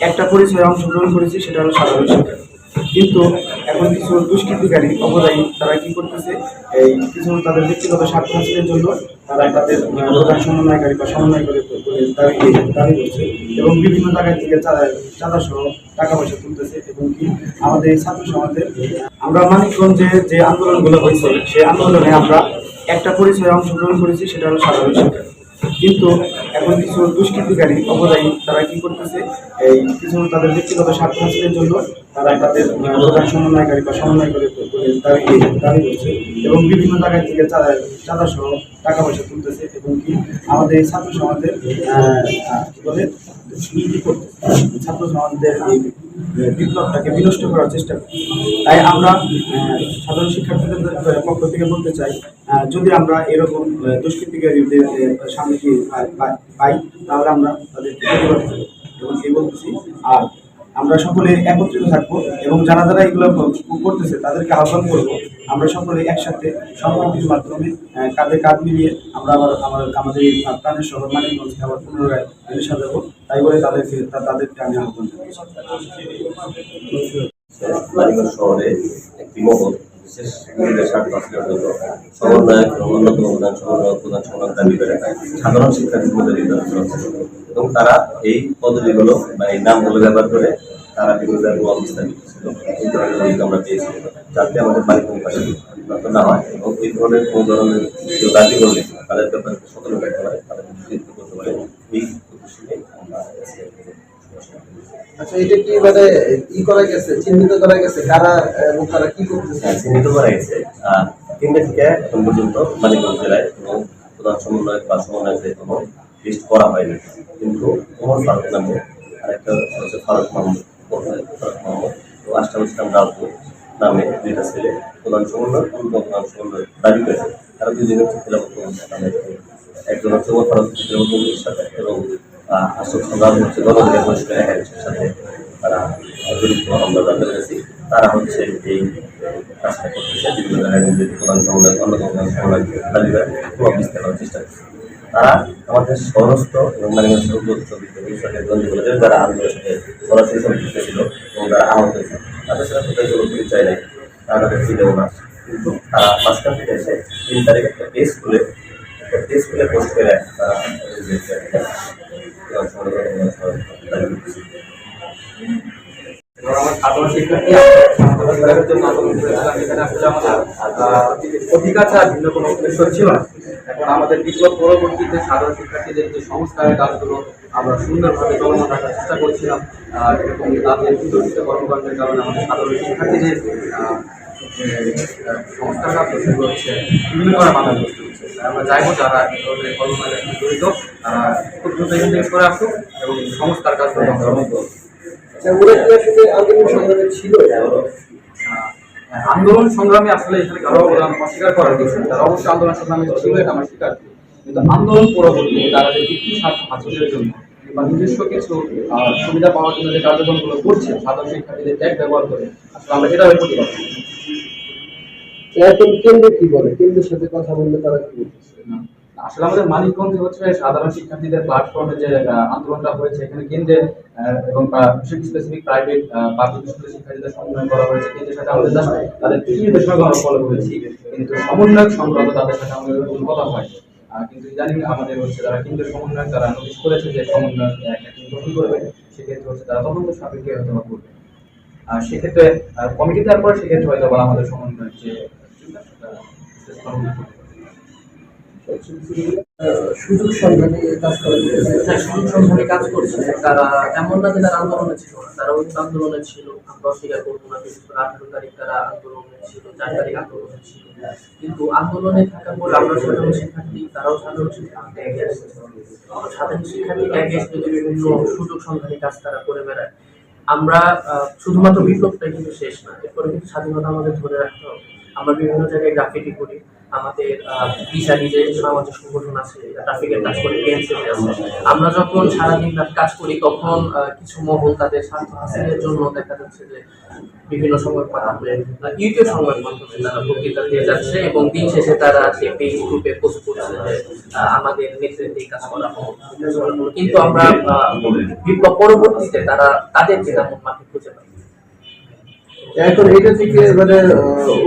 একটা পরিচয়ে অংশগ্রহণ করেছি, সেটা হলো সাধারণ শিক্ষা কিন্তু এখন কিছু দুষ্কৃতিকারী অপদায়ী, তারা কি করতেছে? এই কিছু তাদের ব্যক্তিগত স্বার্থ হাসিলের জন্য তারা তাদের প্রধান সমন্বয়কারী বা সমন্বয় করে দাবি করছে এবং বিভিন্ন জায়গায় থেকে চাঁদা- সহ টাকা পয়সা তুলতেছে এবং কি আমাদের ছাত্র সমাজের, আমরা মানিকগঞ্জে যে আন্দোলনগুলো হয়েছে, সেই আন্দোলনে আমরা একটা পরিচয়ে অংশগ্রহণ করেছি, সেটা হলো সাধারণ শিক্ষা কিন্তু এখন কিছু দুষ্কৃতিকারী অপদায়ী তারা কি করতেছে? এই কিছু তাদের ব্যক্তিগত স্বার্থ হাসিলের জন্য তারা তাদের প্রধান সমন্বয়কারী বা সমন্বয় করে করে দাবি করছে এবং বিভিন্ন জায়গায় থেকে চাঁদা সহ টাকা পয়সা তুলতেছে এবং কি আমাদের ছাত্র সমাজের বলে ছাত্র সমাজদের বিপ্লবটাকে বিনষ্ট করার চেষ্টা করছে তাই আমরা সাধারণ শিক্ষার্থীদের পক্ষ থেকে বলতে চাই যদি আমরা এরকম দুষ্কৃতিকারীদের সামনে কি পাই- তাহলে আমরা তাদের এবং এই বলতেছি, আর আমরা সকলে একত্রিত থাকব এবং যারা যারা এগুলো করতেছে, তাদেরকে আহ্বান করব, আমরা সকলে একসাথে সম্পর্কের মাধ্যমে কাঁধে কাঁধ মিলিয়ে আমরা আবার আমার, আমাদের এই প্রাণের শহর মানিকগঞ্জকে আবার পুনরায় দেবো। তাই বলে তাদেরকে তাদেরকে আমি আহ্বান মানিকগঞ্জ শহরে একটি মহল। বিশেষ অন্যতম প্রধান সমন্বয়ক দাবি করে সাধারণ শিক্ষার্থীর মধ্যে এবং তারা এই পদবিগুলো বা এই নামগুলো ব্যবহার করে তারা বিভিন্ন জায়গায় ধরনের অভিযোগ আমরা পেয়েছি, যাতে আমাদের মানিকগঞ্জ ভাষা না হয় এবং এই ধরনের কোনো ধরনের কেউ দাবি করলে তাদের ব্যাপারে সতর্ক থাকতে পারে তাদের করতে পারে এই উদ্দেশ্যে আমরা আজকে আচ্ছা এটা কি মানে ই করা গেছে চিহ্নিত করা গেছে? তারা কি করতেছে? হ্যাঁ, চিহ্নিত করা গেছে। তিনটে থেকে এখন জেলায় কোনো প্রধান সমন্বয়ক লিস্ট করা হয়নি। কিন্তু আরেকটা হচ্ছে ফারুক মাহমুদ ফারুক মাহমুদ ইসলাম রাজু নামে দুইটা ছেলে প্রধান সমন্বয় প্রধান সমন্বয় দাবি করেছে তারা দুজন খেলাফত নামে একজন হচ্ছে এবং আশরাফ ইসলাম হচ্ছে দলদের ঘনিষ্ঠ একাংশের সাথে তারা জড়িত আমরা জানতে তারা হচ্ছে এই কাজটা করতেছে। বিভিন্ন জায়গায় প্রধান সমন্বয় অন্যতম সমন্বয় করার চেষ্টা করছে। তারা আমাদের সমস্ত এবং মানিগঞ্জ সরকারি গঞ্জগুলোতে যারা আন্দোলনের সাথে সরাসরি সম্পৃক্ত ছিল এবং যারা আহত হয়েছে, তাদের সাথে তাদের কোনো পরিচয় নেই। তারা তাদের ছিলেও না। কিন্তু তারা মাঝখান থেকে এসে তিন তারিখ একটা পেজ খুলে একটা পেজ খুলে পোস্ট করে তারা অধিকার ছাড়া ভিন্ন কোনো উদ্দেশ্য ছিল না এখন আমাদের বিপ্লব পরবর্তীতে সাধারণ শিক্ষার্থীদের যে সংস্কারের কাজগুলো আমরা সুন্দরভাবে চলমান রাখার চেষ্টা করছিলাম এবং তাদের বিতর্কিত কর্মকাণ্ডের কারণে আমাদের সাধারণ শিক্ষার্থীদের যে কাজ সেগুলো হচ্ছে বিভিন্নভাবে বাধাগ্রস্ত হচ্ছে আমরা চাইব যারা ধরনের কর্মকাণ্ডের সাথে জড়িত তারা খুব দ্রুত এখান থেকে সরে আসুক এবং আরম্ভ করব। আচ্ছা কি আন্দোলন সংগ্রামে ছিল আহ, আন্দোলন সংগ্রামে আসলে এখানে কারও অবদান অস্বীকার করার কিছু তারা অবশ্যই আন্দোলন সংগ্রামে ছিল এটা আমরা স্বীকার কিন্তু আন্দোলন পরবর্তী তারা যে ব্যক্তি স্বার্থ হাসিলের জন্য বা নিজস্ব কিছু সুবিধা পাওয়ার জন্য যে কার্যক্রমগুলো করছে সাধারণ শিক্ষার্থীদের ট্যাগ ব্যবহার করে আসলে আমরা এটা প্রতিবাদ। এখন কেন্দ্র কি বলে? কেন্দ্রের সাথে কথা বললে তারা কি আসলে আমাদের মানিকগঞ্জে হচ্ছে সাধারণ শিক্ষার্থীদের প্ল্যাটফর্মে যে আন্দোলনটা হয়েছে, এখানে কেন্দ্রের এবং স্পেসিফিক প্রাইভেট পাবলিক স্কুলের শিক্ষার্থীদের সমন্বয় করা হয়েছে, কেন্দ্রের সাথে আমাদের তাদের আমরা ফলো করেছি, কিন্তু সংক্রান্ত তাদের সাথে আমাদের হয় কিন্তু ইদানিং আমাদের হচ্ছে যারা কেন্দ্রের সমন্বয়ক, তারা নোটিশ করেছে যে টিম গঠন করবে, সেক্ষেত্রে হচ্ছে তারা তদন্ত সাপেক্ষে হয়তো করবে। আর সেক্ষেত্রে কমিটি দেওয়ার পরে সেক্ষেত্রে হয়তো বা আমাদের সমন্বয় যে সুযোগ সন্ধানে কাজ হ্যাঁ সুযোগ সন্ধানে কাজ করছে তারা এমন না যে তারা আন্দোলনে ছিল তারা আন্দোলনে ছিল। আমরা অস্বীকার করব না বিশেষ করে তারিখ তারা আন্দোলনে ছিল, চার তারিখ আন্দোলনে ছিল। কিন্তু আন্দোলনে থাকার পর আমরা সাধারণ শিক্ষার্থী, তারাও সাধারণ শিক্ষার্থী। সাধারণ শিক্ষার্থী বিভিন্ন সুযোগ সন্ধানী কাজ তারা করে বেড়ায়। আমরা শুধুমাত্র বিপ্লবটাই কিন্তু শেষ না, এরপরে কিন্তু স্বাধীনতা আমাদের ধরে রাখতে হবে। আমরা বিভিন্ন জায়গায় গ্রাফিটি করি। আমাদের দিশারি যে সামাজিক সংগঠন আছে ট্রাফিকের কাজ করে বিএনসিপি আছে আমরা যখন সারাদিন রাত কাজ করি, তখন কিছু মহল তাদের স্বার্থ হাসিলের জন্য দেখা যাচ্ছে যে বিভিন্ন সংবাদ মাধ্যমে ইউটিউব সংবাদ মাধ্যমে তারা বক্তৃতা দিয়ে যাচ্ছে এবং দিন শেষে তারা সে পেজ গ্রুপে পোস্ট করছে যে আমাদের নেতৃত্বে কাজ করা হোক কিন্তু আমরা বিপ্লব পরবর্তীতে তারা তাদের চেনা মাঠে খুঁজে পাই এখন এটা থেকে মানে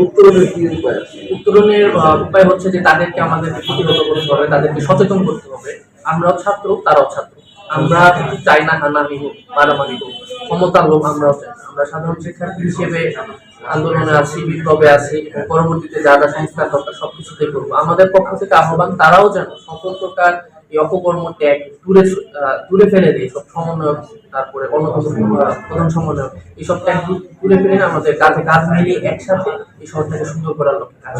উত্তরণের কি উপায় উত্তরণের উপায় হচ্ছে যে তাদেরকে আমাদেরকে প্রতিহত করতে হবে, তাদেরকে সচেতন করতে হবে। আমরাও ছাত্র, তারাও ছাত্র। আমরা চাই না হানাহানি হোক, মারামারি হোক ক্ষমতার লোক আমরাও চাই আমরা সাধারণ শিক্ষার্থী হিসেবে আন্দোলনে আছি, বিপ্লবে আছি পরবর্তীতে যা যা দরকার, সবকিছুতেই করব। আমাদের পক্ষ থেকে আহ্বান, তারাও যেন সকল প্রকার এই অপকর্ম ত্যাগ দূরে দূরে ফেলে দিয়ে সব সমন্বয় তারপরে অন্যতম প্রধান সমন্বয় এইসব ত্যাগ দূরে ফেলে আমাদের কাঁধে কাঁধ মিলিয়ে একসাথে এই শহরটাকে সুন্দর করার লক্ষ্যে কাজ